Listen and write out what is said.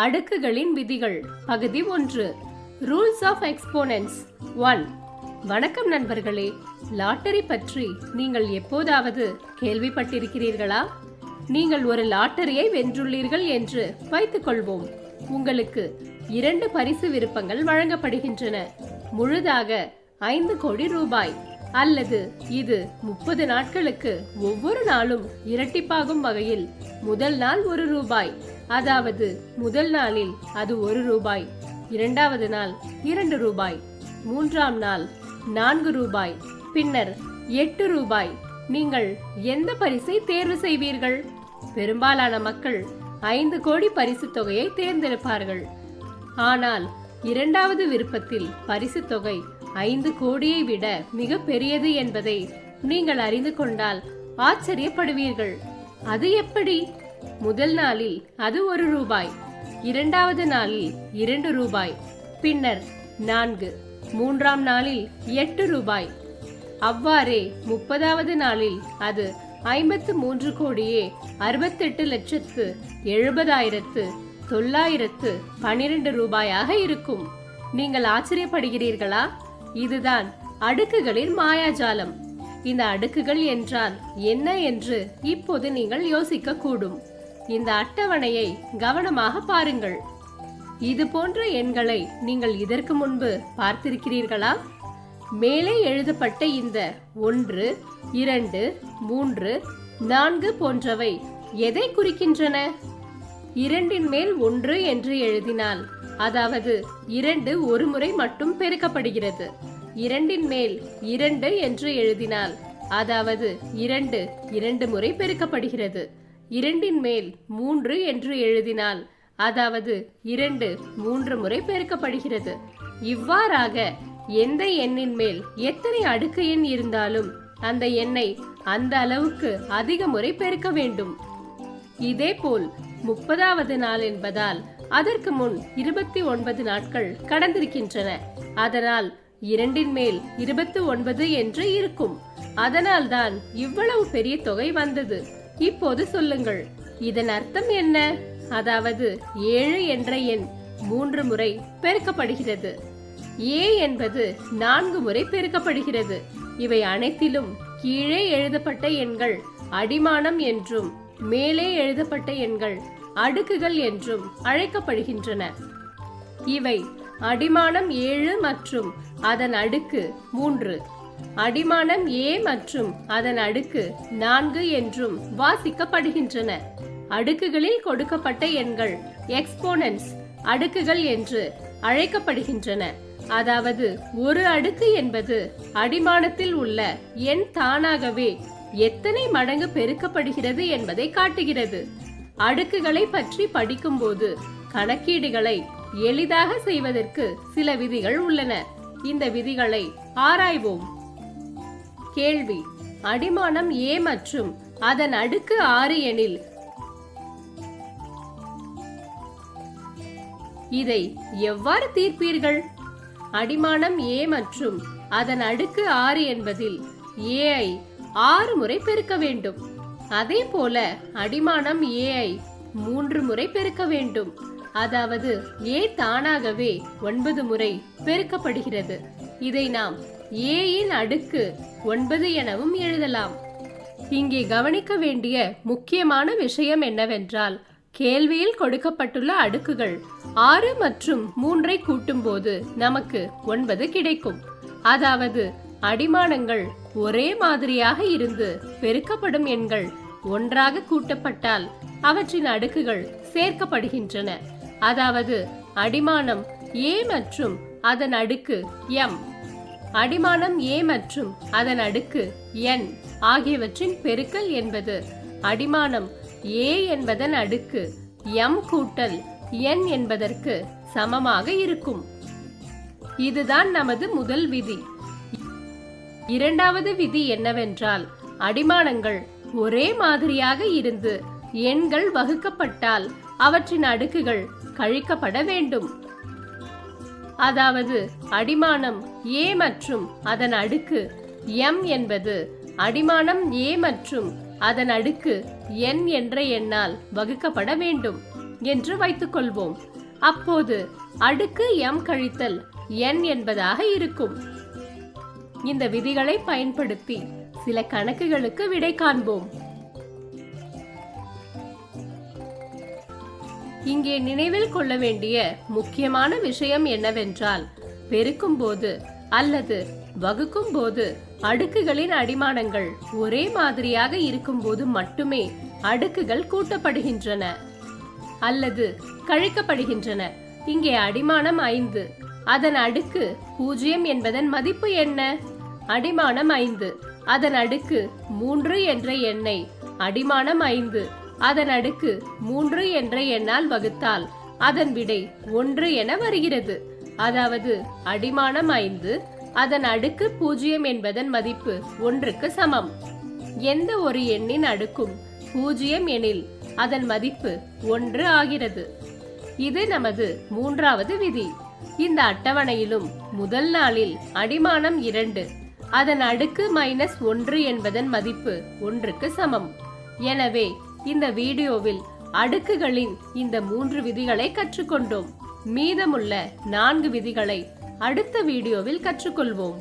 அடுக்குகளின் விதிகள். பகுதி ஒன்று. Rules of exponents one. வணக்கம் நண்பர்களே. லாட்டரி பற்றி நீங்கள் எப்போதாவது கேள்விப்பட்டிருக்கிறீர்களா? நீங்கள் ஒரு லாட்டரியை வென்றுள்ளீர்கள் என்று வைத்துக்கொள்வோம். உங்களுக்கு இரண்டு பரிசு விருப்பங்கள் வழங்கப்படுகின்றன. முழுதாக ஐந்து கோடி ரூபாய். அல்லது இது முப்பது நாட்களுக்கு ஒவ்வொரு நாளும் இரட்டிப்பாகும் வகையில் முதல் நாள் ஒரு ரூபாய் அதாவது முதல் நாளில் அது ஒரு ரூபாய் இரண்டாவது நாள் இரண்டு ரூபாய் மூன்றாம் நாள் நான்கு ரூபாய் பின்னர் எட்டு ரூபாய். நீங்கள் எந்த பரிசை தேர்வு செய்வீர்கள்? பெரும்பாலான மக்கள் ஐந்து கோடி பரிசு தொகையை தேர்ந்தெடுப்பார்கள். ஆனால் இரண்டாவது விருப்பத்தில் பரிசு தொகை ஐந்து கோடியை விட மிக பெரியது என்பதை நீங்கள் அறிந்து கொண்டால் ஆச்சரியப்படுவீர்கள். அது எப்படி? முதல் நாளில் அது ஒரு ரூபாய் இரண்டாவது நாளில் இரண்டு ரூபாய் பின்னர் நான்கு மூன்றாம் நாளில் எட்டு ரூபாய். அவ்வாறே முப்பதாவது நாளில் அது ஐம்பத்து மூன்று கோடியே அறுபத்தெட்டு லட்சத்து எழுபதாயிரத்து தொள்ளாயிரத்து பனிரெண்டு ரூபாயாக இருக்கும். நீங்கள் ஆச்சரியப்படுகிறீர்களா? இதுதான் அடுக்குகளின் மாயாஜாலம். இந்த அடுக்குகள் என்றால் என்ன என்று இப்போது நீங்கள் யோசிக்க கூடும் இந்த அட்டவணையை கவனமாக பாருங்கள். இது போன்ற எண்களை நீங்கள் இதற்கு முன்பு பார்த்திருக்கிறீர்களா? மேலே எழுதப்பட்ட இந்த ஒன்று இரண்டு மூன்று நான்கு போன்றவை எதை குறிக்கின்றன? இரண்டின் மேல் ஒன்று என்று எழுதினால் அதாவது இரண்டு ஒரு முறை மட்டும் பெருக்கப்படுகிறது. இரண்டின் மேல் இரண்டு என்று எழுதினால் அதாவது இரண்டு இரண்டு முறை பெருக்கப்படுகிறது. இரண்டின் மேல் மூன்று என்று எழுதினால் அதாவது இரண்டு மூன்று முறை பெருக்கப்படுகிறது. இவ்வாறாக எந்த எண்ணின் மேல் எத்தனை அடுக்கு எண் இருந்தாலும் அந்த எண்ணை அந்த அளவுக்கு அதிக முறை பெருக்க வேண்டும். இதேபோல் முப்பதாவது நாள் என்பதால் அதற்கு முன் இருபத்தி ஒன்பது நாட்கள் கடந்திருக்கின்றன. அதனால் இரண்டின் மேல் இருபத்தி ஒன்பது என்று இருக்கும். அதனால்தான் இவ்வளவு பெரிய தொகை வந்தது. இப்போது சொல்லுங்கள். இதன் அர்த்தம் என்ன? அதாவது ஏழு என்ற எண் மூன்று முறை பெருக்கப்படுகிறது. ஏ என்பது நான்கு முறை பெருக்கப்படுகிறது. இவை அனைத்திலும் கீழே எழுதப்பட்ட எண்கள். அடிமானம் என்றும் மேலே எழுதப்பட்ட எண்கள் அடுக்குகள் என்றும் அழைக்கப்படுகின்றன. இவை அடிமானம் ஏழு மற்றும் அதன் அடுக்கு மூன்று. அடிமானம் ஏ மற்றும் அதன் அடுக்கு நான்கு என்றும் வாசிக்கப்படுகின்றன. அடுக்குகளில் கொடுக்கப்பட்ட எண்கள் எக்ஸ்போனன்ஸ் அடுக்குகள் என்று அழைக்கப்படுகின்றன. அதாவது ஒரு அடுக்கு என்பது அடிமானத்தில் உள்ள எண் தானாகவே எத்தனை மடங்கு பெருக்கப்படுகிறது என்பதை காட்டுகிறது. அடுக்குகளை பற்றி படிக்கும்போது கணக்கீடுகளை எளிதாக செய்வதற்கு சில விதிகள் உள்ளன. இந்த விதிகளை ஆராய்வோம். கேள்வி. அடிமானம் ஏ மற்றும் அதன் அடுக்கு ஆறு எனில் இதை எவ்வாறு தீர்ப்பீர்கள்? அடிமானம் ஏ மற்றும் அதன் அடுக்கு ஆறு என்பதில் ஏஐ ஆறு முறை பெருக்க வேண்டும். அதே போல அடிமானம் ஏஐ மூன்று முறை பெருக்க வேண்டும். அதாவது ஏ தானாகவே ஒன்பது முறை பெருக்கப்படுகிறது. இதை நாம் ஏயின் அடுக்கு ஒன்பது எனவும் எழுதலாம். இங்கே கவனிக்க வேண்டிய முக்கியமான விஷயம் என்னவென்றால் கேள்வியில் கொடுக்கப்பட்டுள்ள அடுக்குகள் ஆறு மற்றும் மூன்றை கூட்டும்போது நமக்கு ஒன்பது கிடைக்கும். அதாவது அடிமானங்கள் ஒரே மாதிரியாக இருந்து பெருக்கப்படும் எண்கள் ஒன்றாக கூட்டப்பட்டால் அவற்றின் அடுக்குகள் சேர்க்கப்படுகின்றன. அதாவது அடிமானம் ஏ மற்றும் அதன் அடுக்கு எம் அடிமானம் ஏ மற்றும் அதன் அடுக்கு என் ஆகியவற்றின் பெருக்கல் என்பது அடிமானம் ஏ என்பதன் அடுக்கு எம் கூட்டல் என் என்பதற்கு சமமாக இருக்கும். இதுதான் நமது முதல் விதி. இரண்டாவது விதி என்னவென்றால் அடிமானங்கள் ஒரே மாதிரியாக இருந்து எண்கள் வகுக்கப்பட்டால் அவற்றின் அடுக்குகள் கழிக்கப்பட வேண்டும். அதாவது அடிமானம் ஏ மற்றும் அதன் அடுக்கு எம் என்பது அடிமானம் ஏ மற்றும் அதன் அடுக்கு என் என்ற எண்ணால் வகுக்கப்பட வேண்டும் என்று வைத்துக்கொள்வோம் அப்போது அடுக்கு எம் கழித்தல் என் என்பதாக இருக்கும். இந்த விதிகளை பயன்படுத்தி சில கணக்குகளுக்கு விடை காண்போம். இங்கே நினைவில் கொள்ள வேண்டிய முக்கியமான விஷயம் என்னவென்றால் பெருக்கும் போது அல்லது வகுக்கும் போது அடுக்குகளின் அடிமானங்கள் ஒரே மாதிரியாக இருக்கும்போது மட்டுமே அடுக்குகள் கூட்டப்படுகின்றன அல்லது கழிக்கப்படுகின்றன. இங்கே அடிமானம் ஐந்து அதன் அடுக்கு பூஜ்ஜியம் என்பதன் மதிப்பு என்ன? அடிமானம் ஐந்து. அதன் அடுக்கு மூன்று என்ற எண்ணை. அடிமானம் ஐந்து. அதன் அடுக்கு மூன்று என்ற எண்ணால் வகுத்தால் அதன் விடை ஒன்று என வருகிறது. அதாவது அடிமானம் ஐந்து அதன் அடுக்கு பூஜ்ஜியம் என்பதன் மதிப்பு ஒன்றுக்கு சமம். எந்த ஒரு எண்ணின் அடுக்கும் பூஜ்ஜியம் எனில் அதன் மதிப்பு ஒன்று ஆகிறது. இது நமது மூன்றாவது விதி. இந்த அட்டவணையிலும் முதல் நாளில் அடிமானம் இரண்டு அதன் அடுக்கு மைனஸ் ஒன்று என்பதன் மதிப்பு ஒன்றுக்கு சமம். எனவே இந்த வீடியோவில் அடுக்குகளின் இந்த மூன்று விதிகளை கற்றுக்கொண்டோம். மீதமுள்ள நான்கு விதிகளை அடுத்த வீடியோவில் கற்றுக்கொள்வோம்.